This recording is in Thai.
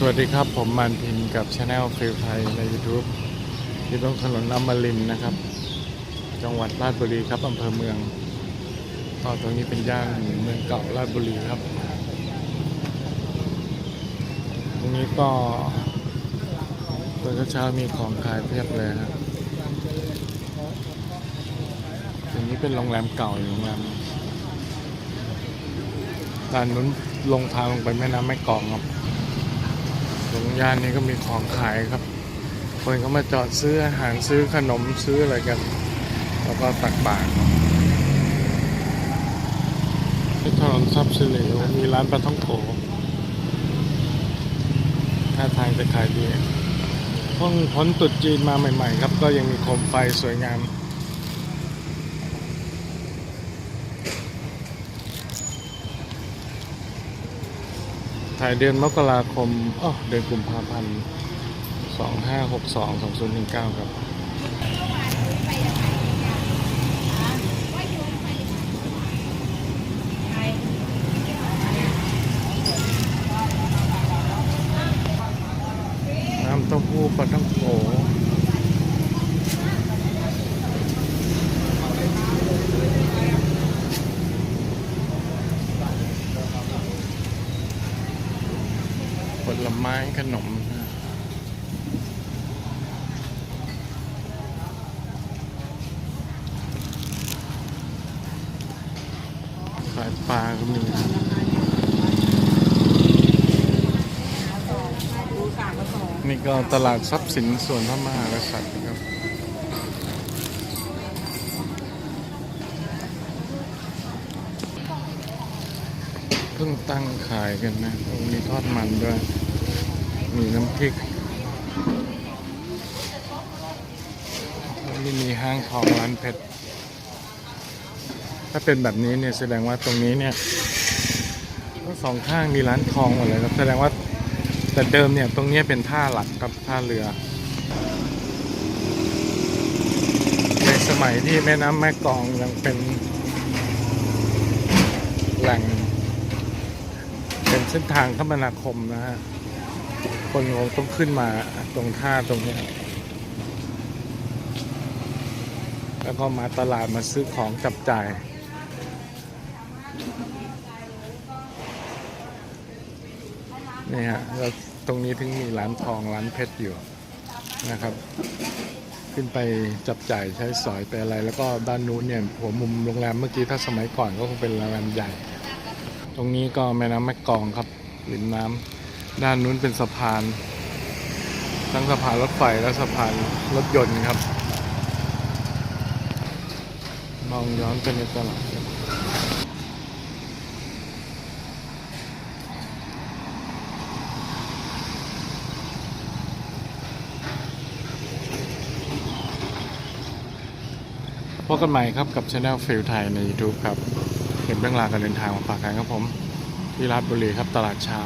สวัสดีครับผมมันพินกับช anel ฟิลไทยใน YouTube ที่ตรงถนนอมรินนะครับ จังหวัดราชบุรีครับอำเภอเมืองก็ตรงนี้เป็นย่านเมืองเก่าราชบุรีครับ ตรงนี้ก็ตอนเช้ามีของขายเพียบเลยครับตรงนี้เป็นโรงแรมเก่าอยู่โรงแรมด้านนู้นลงทางลงไปแม่น้ำแม่กลองครับ รงย่านนี้ก็มีของขายครับ คนก็มาจอดซื้ออาหารซื้อขนมซื้ออะไรกัน แล้วก็ตักบาตรที่ถนนทรัพย์สิริมีร้านปลาท่องโกท่าทางจะขายดีเพิ่งพ้นตรุดจีนมาใหม่ ๆ ครับ ก็ยังมีโคมไฟสวยงาม ถ่ายเดือนมกราคมอ๋อเดือนกุมภาพันธ์สองห้าหกสองสองศูนย์หนึ่งเก้าครับน้ำเต้าหู้ปลาท่องโก ลไม้ขนมขายปลาก็มีนี่ก็ตลาดทรัพย์สินส่วนพระมหากษัตริย์นะครับเพิ่งตั้งขายกันนะมีทอดมันด้วย มีน้ำพริกแล้วนี่มีห้างทองร้านเพชรถ้าเป็นแบบนี้เนี่ยแสดงว่าตรงนี้เนี่ยก็สองข้างมีร้านทองหมดเลยครับแสดงว่าแต่เดิมเนี่ยตรงนี้เป็นท่าหลักครับท่าเรือ ในสมัยที่แม่น้ำแม่กองยังเป็นแหล่งเป็นเส้นทางคมนาคมนะฮะ คนคงต้องขึ้นมาตรงท่าตรงนี้แล้วก็มาตลาดมาซื้อของจับจ่ายนี่ฮะแล้วตรงนี้ถึงมีร้านทองร้านเพชรอยู่นะครับ ขึ้นไปจับจ่ายใช้สอยไปอะไร แล้วก็ด้านนู้นเนี่ยหัวมุมโรงแรมเมื่อกี้ถ้าสมัยก่อนก็คงเป็นโรงแรมใหญ่ ตรงนี้ก็แม่น้ำแม่กองครับริมน้ำ ด้านนู้นเป็นสะพาน ทั้งสะพานรถไฟและสะพานรถยนต์ครับ มองย้อนไปในตลาดพบกันใหม่ครับกับช anel ฟิลไทยใน YouTube ครับ เห็นเรื่องราวการเดินทางมาฝากกันครับผม ที่ราชบุรีครับตลาดเช้า